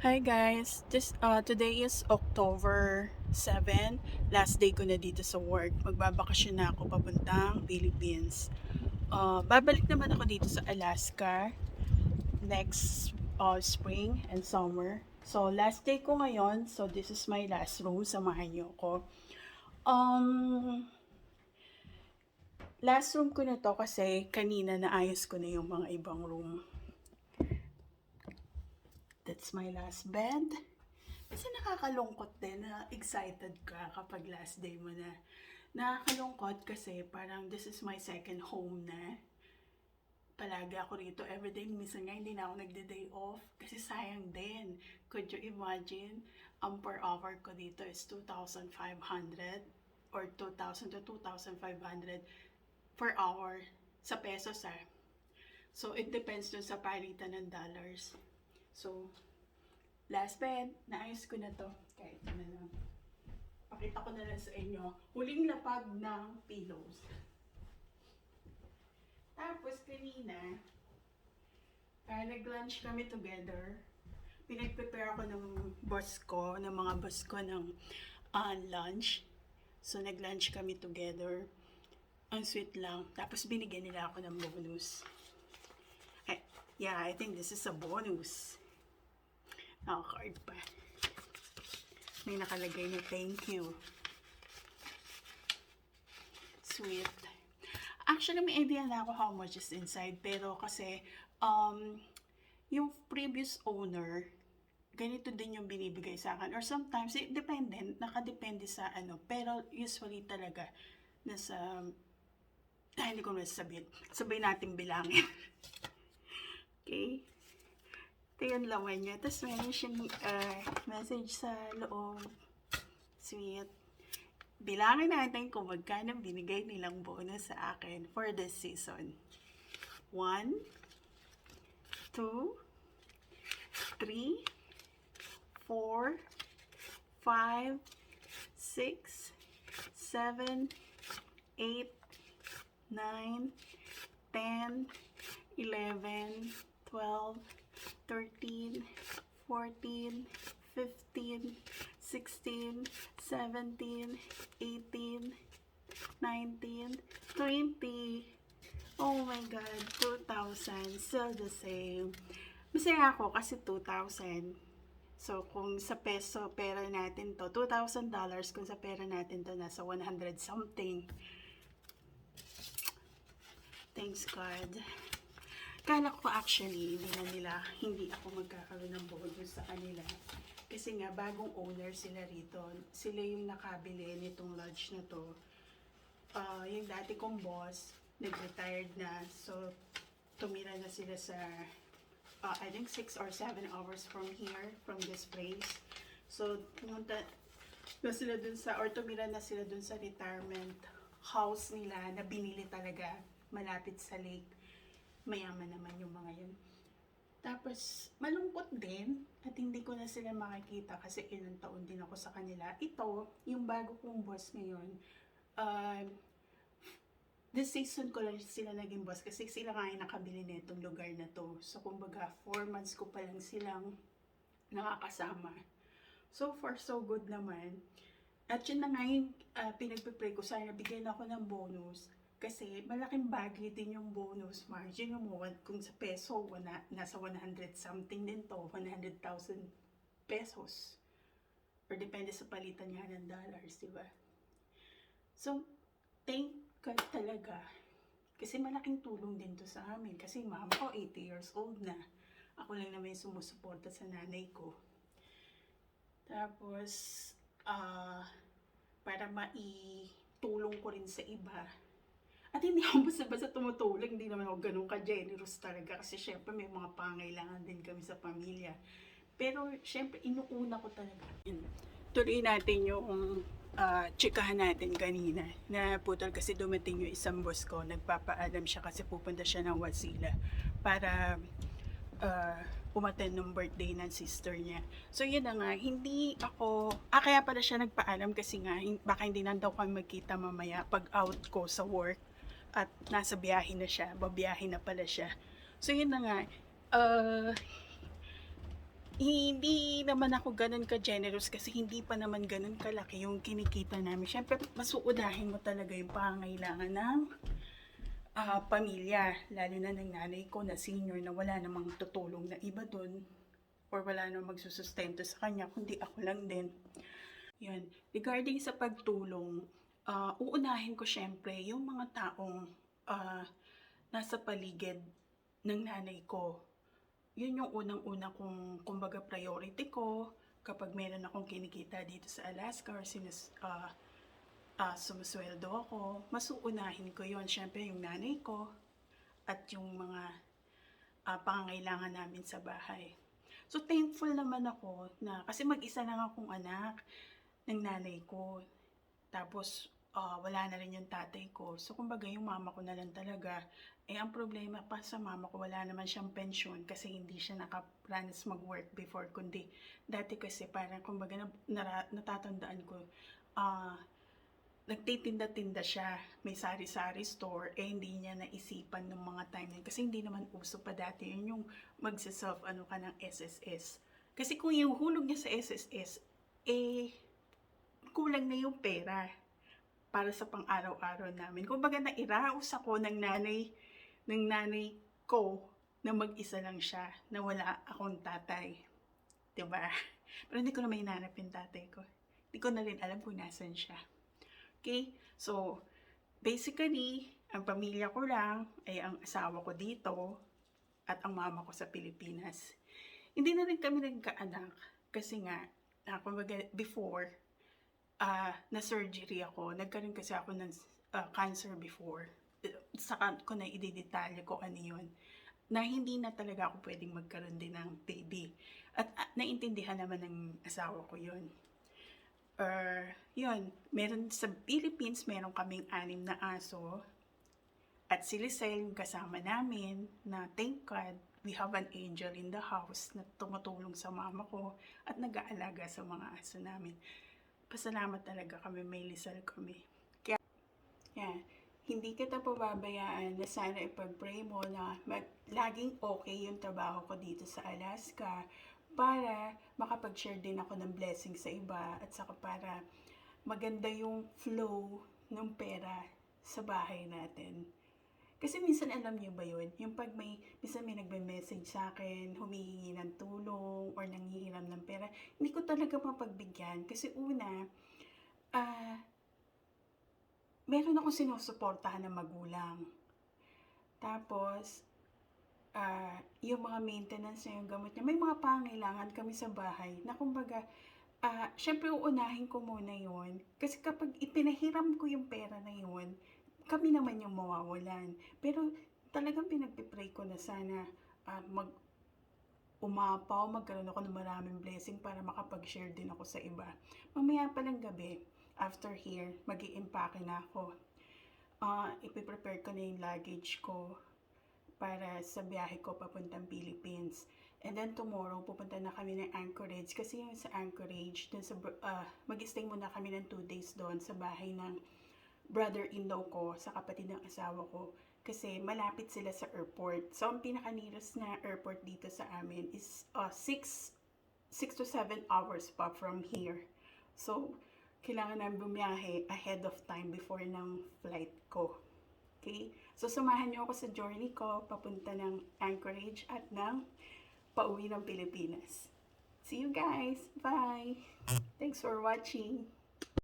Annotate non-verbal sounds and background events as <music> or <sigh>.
Hi guys, this uh, today is October 7, last day ko na dito sa work. Magbabakasyon na ako papuntang Philippines. Uh, babalik naman ako dito sa Alaska next uh, spring and summer. So last day ko ngayon, so this is my last room, samahan niyo ako. Um, last room ko na to kasi kanina naayos ko na yung mga ibang room. That's my last bed. Kasi nakakalungkot din na excited ka kapag last day mo na. Nakakalungkot kasi parang this is my second home na. Palagi ako rito everyday. Minsan nga hindi na ako nagde-day off kasi sayang din. Could you imagine? Ang per hour ko dito is 2,500 or 2,000 to 2,500 per hour sa pesos ah. So it depends dun sa palitan ng dollars. So, last bed, naayos ko na to. Kahit ano lang. Pakita ko na lang sa inyo. Huling lapag ng pillows. Tapos kanina, uh, nag-lunch kami together. Pinag-prepare ako ng boss ko, ng mga boss ko ng uh, lunch. So, nag-lunch kami together. Ang sweet lang. Tapos binigyan nila ako ng bonus. I, yeah, I think this is a bonus. Naka-card pa. May nakalagay na thank you. Sweet. Actually, may idea na ako how much is inside. Pero kasi, um, yung previous owner, ganito din yung binibigay sa akin. Or sometimes, it depende, nakadepende sa ano. Pero usually talaga, nasa, ah, hindi ko na sabihin. Sabihin natin bilangin. <laughs> okay? Ito yung laman niya. Tapos meron siyang uh, message sa loob. Sweet. Bilangin natin kung magkano binigay nilang bonus sa akin for this season. One, two, three, four, five, six, seven, eight, nine, ten, eleven, twelve, 13, 14, 15, 16, 17, 18, 19, 20. Oh my God, 2,000. Still the same. Masaya ako kasi 2,000. So, kung sa peso, pera natin to, $2,000. Kung sa pera natin to, nasa 100 something. Thanks, God. Kala ko actually, hindi na nila, hindi ako magkakaroon ng bonus sa kanila. Kasi nga, bagong owner sila rito. Sila yung nakabili nitong lodge na to. Ah, yung dati kong boss, nag-retired na. So, tumira na sila sa, ah, I think 6 or 7 hours from here, from this place. So, pumunta na sila dun sa, or tumira na sila dun sa retirement house nila na binili talaga malapit sa lake mayaman naman yung mga yun. Tapos, malungkot din at hindi ko na sila makikita kasi ilang taon din ako sa kanila. Ito, yung bago kong boss ngayon, uh, this season ko lang sila naging boss kasi sila nga yung nakabili na itong lugar na to. So, kumbaga, 4 months ko pa lang silang nakakasama. So far, so good naman. At yun na nga yung uh, pinagpipray ko, sana bigyan ako ng bonus kasi malaking bagay din yung bonus margin mo. Kung sa peso, wana, nasa 100 something din to, 100,000 pesos. Or depende sa palitan nga ng dollars, di ba? So, thank God talaga. Kasi malaking tulong din to sa amin. Kasi mama ko 80 years old na. Ako lang naman yung sumusuporta sa nanay ko. Tapos, ah, uh, para maitulong ko rin sa iba, at hindi ako basta-basta tumutulong, hindi naman ako ganun ka-generous talaga kasi syempre may mga pangailangan din kami sa pamilya. Pero syempre inuuna ko talaga. Tuloy natin yung uh, chikahan natin kanina na putol kasi dumating yung isang boss ko, nagpapaalam siya kasi pupunta siya ng Wasila para uh, umaten ng birthday ng sister niya. So yun na nga, hindi ako, ah kaya pala siya nagpaalam kasi nga, baka hindi na daw kami magkita mamaya pag out ko sa work at nasa biyahe na siya, babiyahe na pala siya. So yun na nga, uh, hindi naman ako ganun ka-generous kasi hindi pa naman ganun kalaki yung kinikita namin. Siyempre, masuunahin mo talaga yung pangailangan ng ah, pamilya, lalo na ng nanay ko na senior na wala namang tutulong na iba doon or wala namang magsusustento sa kanya, kundi ako lang din. Yun. Regarding sa pagtulong, ah, uunahin ko syempre yung mga taong ah, nasa paligid ng nanay ko. Yun yung unang-una kong, kumbaga, priority ko kapag meron akong kinikita dito sa Alaska or sinus, ah, ah, sumusweldo ako, masuunahin ko yon Syempre, yung nanay ko at yung mga ah, pangangailangan namin sa bahay. So, thankful naman ako na, kasi mag-isa lang akong anak ng nanay ko. Tapos, ah, wala na rin yung tatay ko. So, kumbaga, yung mama ko na lang talaga. Eh, ang problema pa sa mama ko, wala naman siyang pensyon kasi hindi siya nakaplanas mag-work before. Kundi, dati kasi parang, kumbaga, na, nara- natatandaan ko, ah, nagtitinda-tinda siya, may sari-sari store, eh hindi niya naisipan ng mga time na yun. Kasi hindi naman uso pa dati yun yung magsa-self ano ka ng SSS. Kasi kung yung hulog niya sa SSS, eh, kulang na yung pera para sa pang-araw-araw namin. Kung baga nairaos ako ng nanay, ng nanay ko na mag-isa lang siya, na wala akong tatay. ba? <laughs> Pero hindi ko na may hinanap yung tatay ko. Hindi ko na rin alam kung nasan siya. Okay? So, basically, ang pamilya ko lang ay ang asawa ko dito at ang mama ko sa Pilipinas. Hindi na rin kami nagkaanak kasi nga, uh, kumbaga, before, ah na surgery ako. Nagkaroon kasi ako ng ah, cancer before. Saka ko na ididetalye ko ano yun. Na hindi na talaga ako pwedeng magkaroon din ng baby. At ah, naintindihan naman ng asawa ko yun. Or, yun, meron sa Philippines, meron kaming anim na aso. At si Lisel, yung kasama namin, na thank God, we have an angel in the house na tumutulong sa mama ko at nag-aalaga sa mga aso namin pasalamat talaga kami, may lisal kami. Kaya, yan, hindi kita pababayaan na sana ipag-pray mo na mag- laging okay yung trabaho ko dito sa Alaska para makapag-share din ako ng blessing sa iba at saka para maganda yung flow ng pera sa bahay natin. Kasi minsan alam niyo ba yun? Yung pag may, minsan may nagme-message sa akin, humihingi ng tulong or nanghihiram ng pera, hindi ko talaga mapagbigyan. Kasi una, ah, meron akong sinusuportahan ng magulang. Tapos, ah, yung mga maintenance na yung gamot niya, may mga pangailangan kami sa bahay na kumbaga, ah, syempre uunahin ko muna yon Kasi kapag ipinahiram ko yung pera na yon kami naman yung mawawalan. Pero talagang pinagpipray ko na sana ah, mag umapaw, magkaroon ako ng maraming blessing para makapag-share din ako sa iba. Mamaya pa ng gabi, after here, mag impake na ako. Ah, ipiprepare ko na yung luggage ko para sa biyahe ko papuntang Philippines. And then tomorrow, pupunta na kami ng Anchorage. Kasi yung sa Anchorage, dun sa, ah, mag-stay muna kami ng 2 days doon sa bahay ng brother-in-law ko sa kapatid ng asawa ko kasi malapit sila sa airport. So, ang pinaka-nearest na airport dito sa amin is 6 6 to 7 hours pa from here. So, kailangan namin bumiyahe ahead of time before ng flight ko. Okay? So, samahan niyo ako sa journey ko papunta ng Anchorage at ng pauwi ng Pilipinas. See you guys! Bye! Thanks for watching!